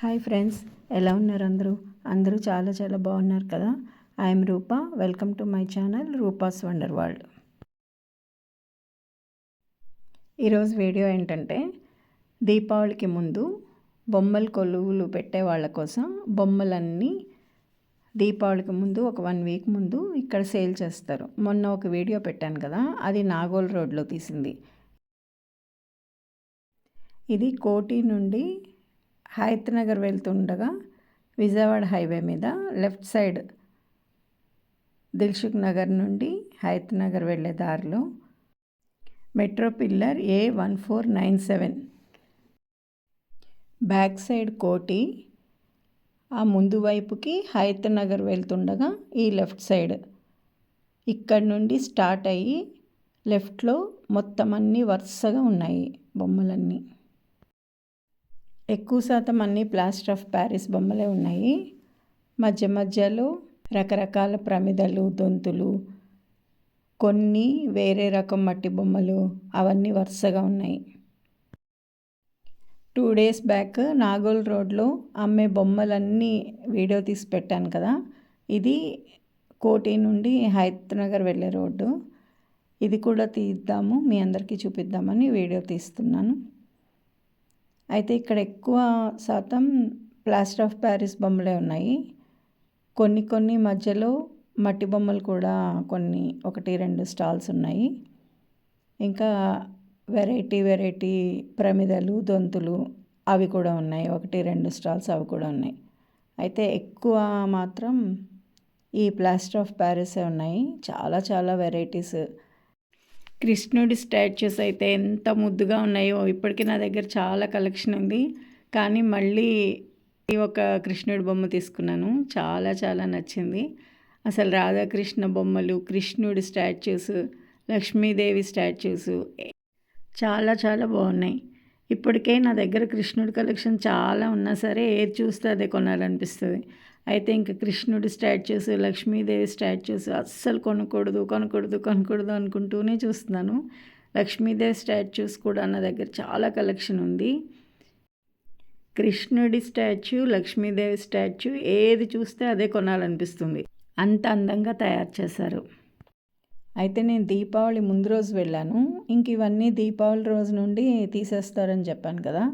Hi friends ఎలా ఉన్నారు అందరూ? అందరూ చాలా చాలా బాగున్నారు కదా? I'm Rupa welcome to my channel Rupa's wonder world. ఈరోజు వీడియో ఏంటంటే దీపావళికి ముందు బొమ్మల కొలువులు పెట్టే వాళ్ళ కోసం బొమ్మలన్నీ దీపావళికి ముందు ఒక వన్ వీక్ ముందు ఇక్కడ సేల్ చేస్తారు. మొన్న ఒక వీడియో పెట్టాను కదా అది నాగోల్ రోడ్లో తీసింది. ఇది కోటి నుండి హైత్ నగర్ వెళ్తుండగా విజయవాడ హైవే మీద లెఫ్ట్ సైడ్ దిల్సుఖ్ నగర్ నుండి హైత్ నగర్ వెళ్ళే దారిలో metro pillar A one four nine seven back side కోటి ఆ ముందు వైపుకి హైత్ నగర్ వెళ్తుండగా ఈ లెఫ్ట్ సైడ్. ఇక్కడ నుండి స్టార్ట్ అయ్యి లెఫ్ట్లో మొత్తం అన్నీ వరుసగా ఉన్నాయి బొమ్మలన్నీ. ఎక్కువ శాతం అన్నీ ప్లాస్టర్ ఆఫ్ ప్యారిస్ బొమ్మలే ఉన్నాయి. మధ్య మధ్యలో రకరకాల ప్రమిదలు దొంతులు కొన్ని వేరే రకం మట్టి బొమ్మలు అవన్నీ వరుసగా ఉన్నాయి. టూ డేస్ బ్యాక్ నాగోల్ రోడ్లో అమ్మే బొమ్మలన్నీ వీడియో తీసి పెట్టాను కదా. ఇది కోటి నుండి హైత్ నగర్ వెళ్ళే రోడ్డు. ఇది కూడా తీద్దాము మీ అందరికీ చూపిద్దామని వీడియో తీస్తున్నాను. అయితే ఇక్కడ ఎక్కువ శాతం ప్లాస్టర్ ఆఫ్ ప్యారిస్ బొమ్మలే ఉన్నాయి. కొన్ని కొన్ని మధ్యలో మట్టి బొమ్మలు కూడా కొన్ని ఒకటి రెండు స్టాల్స్ ఉన్నాయి. ఇంకా వెరైటీ వెరైటీ ప్రమిదలు దొంతులు అవి కూడా ఉన్నాయి. ఒకటి రెండు స్టాల్స్ అవి కూడా ఉన్నాయి. అయితే ఎక్కువ మాత్రం ఈ ప్లాస్టర్ ఆఫ్ ప్యారిసే ఉన్నాయి. చాలా చాలా వెరైటీస్ కృష్ణుడి స్టాచ్యూస్ అయితే ఎంత ముద్దుగా ఉన్నాయో ఇప్పటికీ నా దగ్గర చాలా కలెక్షన్ ఉంది. కానీ మళ్ళీ ఒక కృష్ణుడి బొమ్మ తీసుకున్నాను. చాలా చాలా నచ్చింది. అసలు రాధాకృష్ణ బొమ్మలు కృష్ణుడి స్టాచ్యూస్ లక్ష్మీదేవి స్టాచ్యూస్ చాలా చాలా బాగున్నాయి. ఇప్పటికే నా దగ్గర కృష్ణుడి కలెక్షన్ చాలా ఉన్నా సరే ఏది చూస్తే అదే కొనాలనిపిస్తుంది. అయితే ఇంకా కృష్ణుడి స్టాచ్యూస్ లక్ష్మీదేవి స్టాచ్యూస్ అస్సలు కొనకూడదు కొనకూడదు కొనకూడదు అనుకుంటూనే చూస్తున్నాను. లక్ష్మీదేవి స్టాచ్యూస్ కూడా నా దగ్గర చాలా కలెక్షన్ ఉంది. కృష్ణుడి స్టాచ్యూ లక్ష్మీదేవి స్టాచ్యూ ఏది చూస్తే అదే కొనాలనిపిస్తుంది. అంత అందంగా తయారు చేశారు. అయితే నేను దీపావళి ముందు రోజు వెళ్ళాను. ఇంక ఇవన్నీ దీపావళి రోజు నుండి తీసేస్తారని చెప్పాను కదా.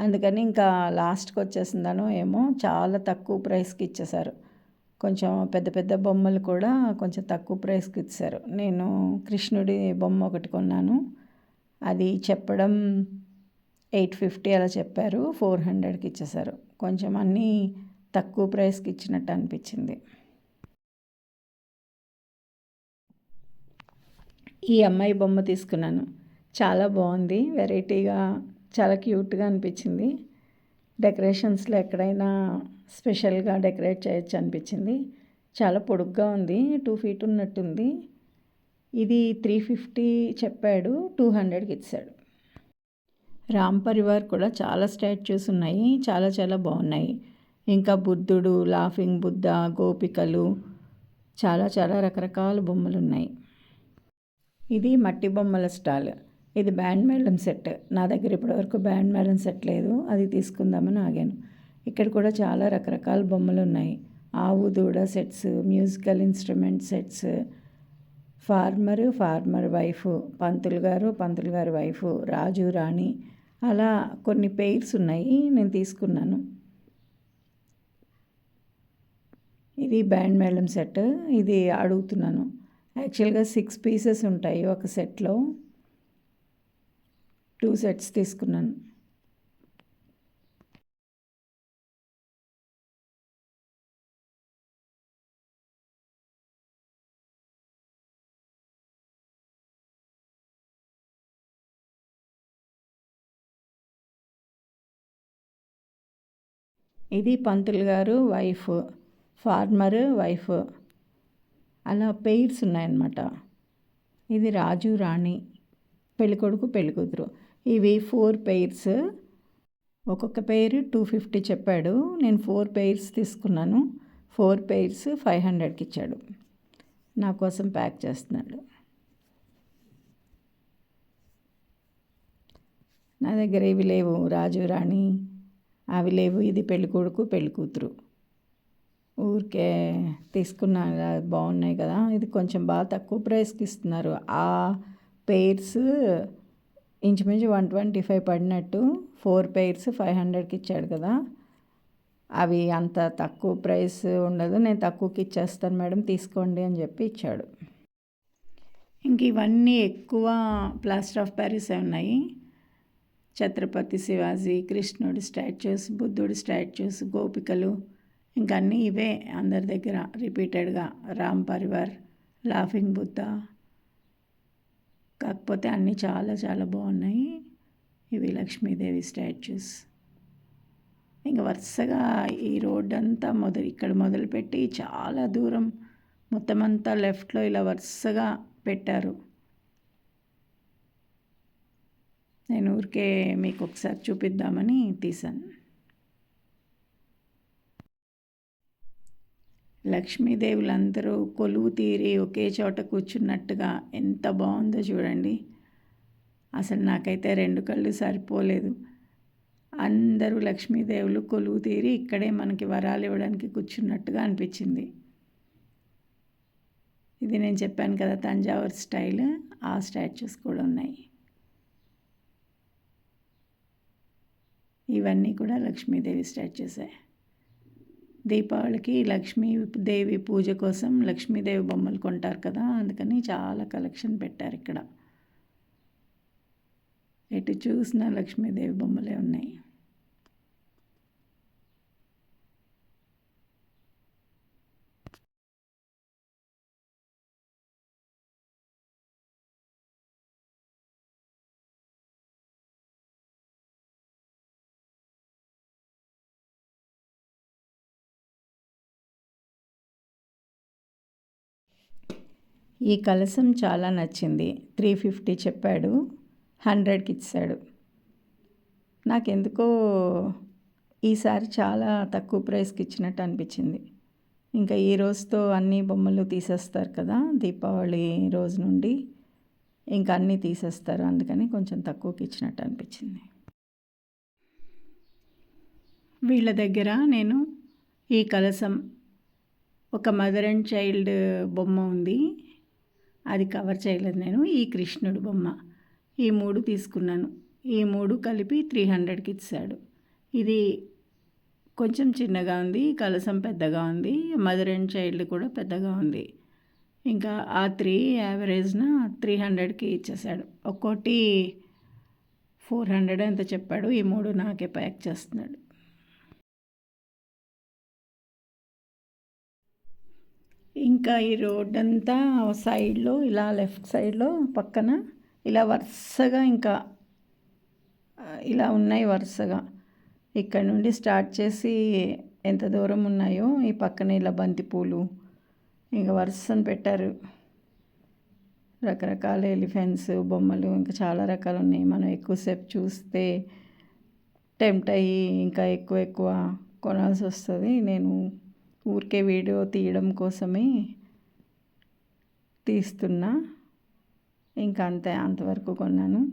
అందుకని ఇంకా లాస్ట్కి వచ్చేసిందనో ఏమో చాలా తక్కువ ప్రైస్కి ఇచ్చేశారు. కొంచెం పెద్ద పెద్ద బొమ్మలు కూడా కొంచెం తక్కువ ప్రైస్కి ఇచ్చారు నేను కృష్ణుడి బొమ్మ ఒకటి కొన్నాను. అది చెప్పడం ఎయిట్ ఫిఫ్టీ అలా చెప్పారు. ఫోర్ హండ్రెడ్కి ఇచ్చేశారు. కొంచెం అన్నీ తక్కువ ప్రైస్కి ఇచ్చినట్టు అనిపించింది. ఈ అమ్మాయి బొమ్మ తీసుకున్నాను. చాలా బాగుంది. వెరైటీగా చాలా క్యూట్గా అనిపించింది. డెకరేషన్స్లో ఎక్కడైనా స్పెషల్గా డెకరేట్ చేయొచ్చు అనిపించింది. చాలా పొడుగ్గా ఉంది. టూ ఫీట్ ఉన్నట్టుంది. ఇది త్రీ ఫిఫ్టీ చెప్పాడు. టూ హండ్రెడ్కి ఇచ్చాడు. రామ్ పరివార్ కూడా చాలా స్టాచ్యూస్ ఉన్నాయి. చాలా చాలా బాగున్నాయి. ఇంకా బుద్ధుడు లాఫింగ్ బుద్ధ గోపికలు చాలా చాలా రకరకాల బొమ్మలు ఉన్నాయి ఇది మట్టి బొమ్మల స్టాల్. ఇది బ్యాండ్ మేళం సెట్. నా దగ్గర ఇప్పటివరకు బ్యాండ్ మేళం సెట్ లేదు. అది తీసుకుందామని ఆగాను. ఇక్కడ కూడా చాలా రకరకాల బొమ్మలు ఉన్నాయి. ఆవు దూడ sets musical instrument sets farmer farmer wife పంతులు గారు పంతులు గారి వైఫ్ రాజు రాణి. అలా కొన్ని పెయిర్స్ ఉన్నాయి. నేను తీసుకున్నాను. ఇది బ్యాండ్ మేళం సెట్. ఇది అడుగుతున్నాను. యాక్చువల్గా సిక్స్ పీసెస్ ఉంటాయి ఒక సెట్లో. టూ సెట్స్ తీసుకున్నాను. ఇది పంతులు గారు వైఫ్ ఫార్మర్ వైఫ్. అలా పెయిర్స్ ఉన్నాయన్నమాట. ఇది రాజు రాణి పెళ్ళికొడుకు పెళ్ళికూతురు. ఇవి ఫోర్ పెయిర్స్. ఒక్కొక్క పెయిర్ టూ ఫిఫ్టీ చెప్పాడు. నేను ఫోర్ పెయిర్స్ తీసుకున్నాను. ఫోర్ పెయిర్స్ ఫైవ్ హండ్రెడ్కి ఇచ్చాడు. నా కోసం ప్యాక్ చేస్తున్నాడు. నా దగ్గర ఇవి లేవు. రాజు రాణి అవి లేవు. ఇది పెళ్ళికొడుకు పెళ్ళికూతురు. కూతురు ఊరికే తీసుకున్నాను కదా, బాగున్నాయి కదా. ఇది కొంచెం బాగా తక్కువ ప్రైస్కి ఇస్తున్నారు. ఆ పెయిర్స్ ఇంచుమించు వన్ ట్వంటీ ఫైవ్ పడినట్టు ఫోర్ పెయిర్స్ ఫైవ్ హండ్రెడ్కి ఇచ్చాడు కదా. అవి అంత తక్కువ ప్రైస్ ఉండదు. నేను తక్కువకి ఇచ్చేస్తాను మేడం తీసుకోండి అని చెప్పి ఇచ్చాడు. ఇంక ఇవన్నీ ఎక్కువ ప్లాస్టర్ ఆఫ్ ప్యారిస్ ఉన్నాయి. ఛత్రపతి శివాజీ కృష్ణుడి స్టాచ్యూస్ బుద్ధుడి స్టాచ్యూస్ గోపికలు ఇంకా అన్నీ ఇవే అందరి దగ్గర రిపీటెడ్గా. రామ్ పరివార్ లాఫింగ్ బుద్ధ. కాకపోతే అన్నీ చాలా చాలా బాగున్నాయి. ఇవి లక్ష్మీదేవి స్టాచ్యూస్. ఇంకా వరుసగా ఈ రోడ్ అంతా మొదలు ఇక్కడ మొదలుపెట్టి చాలా దూరం మొత్తం అంతా లెఫ్ట్లో ఇలా వరుసగా పెట్టారు. నేను ఊరికే మీకు ఒకసారి చూపిద్దామని తీశాను. లక్ష్మీదేవులందరూ కొలువు తీరి ఒకే చోట కూర్చున్నట్టుగా ఎంత బాగుందో చూడండి. అసలు నాకైతే రెండు కళ్ళు సరిపోలేదు. అందరూ లక్ష్మీదేవులు కొలువు తీరి ఇక్కడే మనకి వరాలు ఇవ్వడానికి కూర్చున్నట్టుగా అనిపించింది. ఇది నేను చెప్పాను కదా తంజావూర్ స్టైల్ ఆ స్టాచ్యూస్ కూడా ఉన్నాయి. ఇవన్నీ కూడా లక్ష్మీదేవి స్టాచ్యూసే. దీపావళికి లక్ష్మీదేవి పూజ కోసం లక్ష్మీదేవి బొమ్మలు కొంటారు కదా అందుకని చాలా కలెక్షన్ పెట్టారు ఇక్కడ. ఎటు చూసినా లక్ష్మీదేవి బొమ్మలే ఉన్నాయి. ఈ కలసం చాలా నచ్చింది. త్రీ ఫిఫ్టీ చెప్పాడు. హండ్రెడ్కి ఇచ్చాడు. నాకెందుకో ఈసారి చాలా తక్కువ ప్రైస్కి ఇచ్చినట్టు అనిపించింది. ఇంకా ఈ రోజుతో అన్ని బొమ్మలు తీసేస్తారు కదా దీపావళి రోజు నుండి. ఇంకా అన్నీ తీసేస్తారు. అందుకని కొంచెం తక్కువకి ఇచ్చినట్టు అనిపించింది. వీళ్ళ దగ్గర నేను ఈ కలసం ఒక మదర్ అండ్ చైల్డ్ బొమ్మ ఉంది. అది కవర్ చేయలేదు నేను. ఈ కృష్ణుడు బొమ్మ. ఈ మూడు తీసుకున్నాను. ఈ మూడు కలిపి త్రీ హండ్రెడ్కి ఇచ్చాడు. ఇది కొంచెం చిన్నగా ఉంది కలసం పెద్దగా ఉంది మదర్ అండ్ చైల్డ్ కూడా పెద్దగా ఉంది. ఇంకా ఆ త్రీ యావరేజ్న త్రీ హండ్రెడ్కి ఇచ్చేసాడు. ఒక్కోటి ఫోర్ హండ్రెడ్ ఎంత చెప్పాడు ఈ మూడు నాకే ప్యాక్ చేస్తున్నాడు. ఇంకా ఈ రోడ్ అంతా సైడ్లో ఇలా లెఫ్ట్ సైడ్లో పక్కన ఇలా వరుసగా ఇంకా ఇలా ఉన్నాయి వరుసగా. ఇక్కడ నుండి స్టార్ట్ చేసి ఎంత దూరం ఉన్నాయో ఈ పక్కన ఇలా బంతిపూలు ఇంకా వరుసను పెట్టారు. రకరకాల ఎలిఫెంట్స్ బొమ్మలు ఇంకా చాలా రకాలు ఉన్నాయి. మనం ఎక్కువసేపు చూస్తే టెంప్ట్ అయ్యి ఇంకా ఎక్కువ ఎక్కువ కొనాల్సి వస్తుంది. నేను ఊరికే వీడియో తీయడం కోసమే తీస్తున్నా. ఇంకా అంతే అంతవరకు కొన్నాను.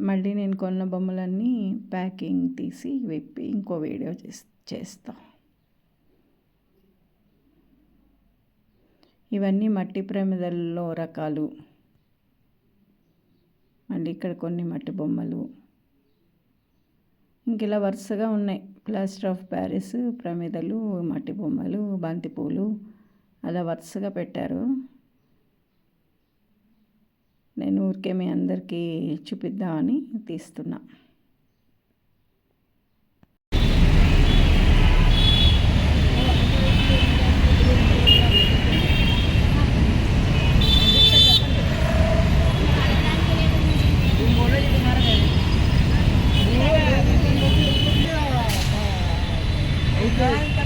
మళ్ళీ నేను కొన్న బొమ్మలన్నీ ప్యాకింగ్ తీసి విప్పి ఇంకో వీడియో చేస్తా. ఇవన్నీ మట్టి ప్రమిదల్లో రకాలు. మళ్ళీ ఇక్కడ కొన్ని మట్టి బొమ్మలు. ఇంక ఇలా వరుసగా ఉన్నాయి. ప్లాస్టర్ ఆఫ్ ప్యారిస్ ప్రమిదలు మట్టి బొమ్మలు బంతిపూలు అలా వరుసగా పెట్టారు. నేను ఊరికే మీ అందరికీ చూపిద్దామని తీస్తున్నా. Yeah.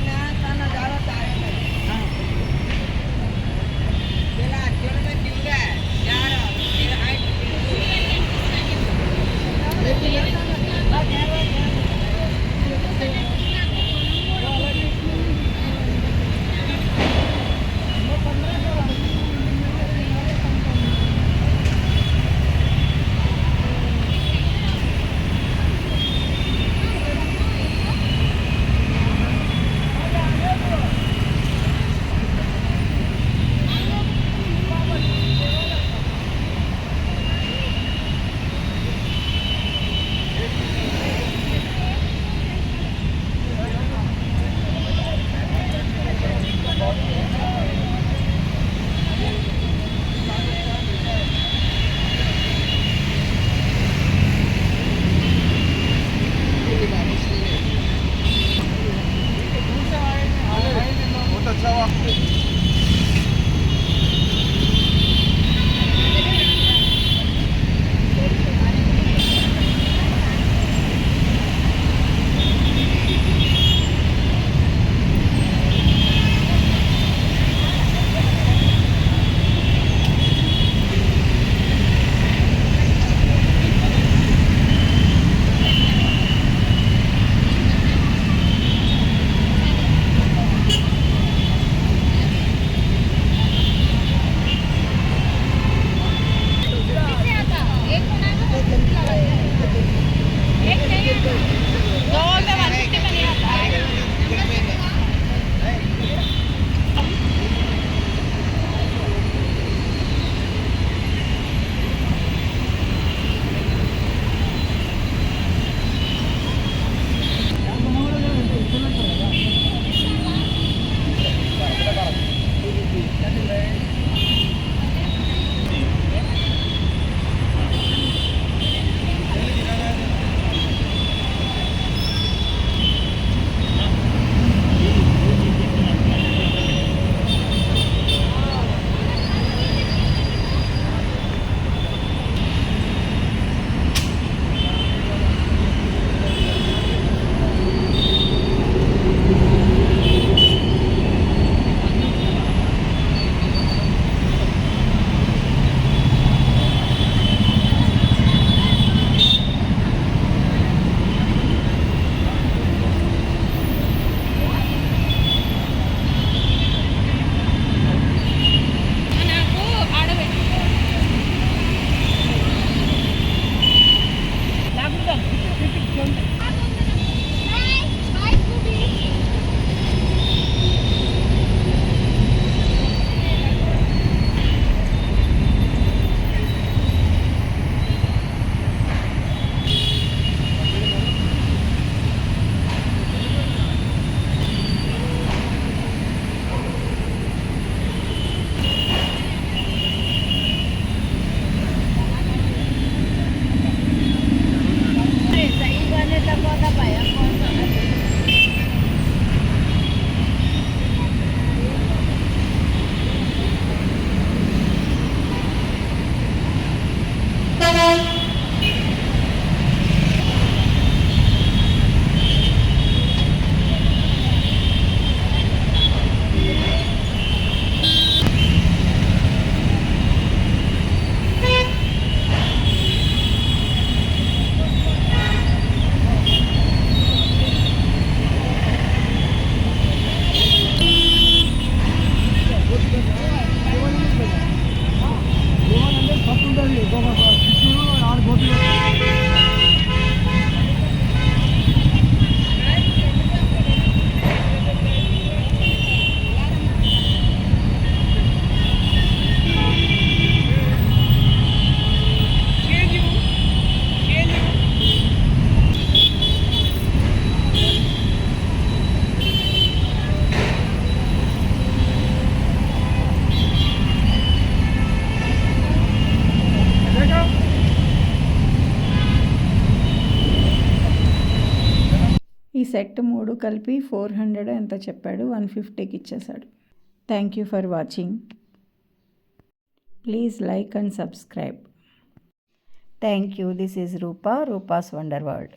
సెట్ మూడు కలిపి ఫోర్ హండ్రెడ్ ఎంత చెప్పాడు? వన్ ఫిఫ్టీకి ఇచ్చేశాడు. Thank you for watching. Please like and subscribe. Thank you. This is Rupa Rupa's wonder world.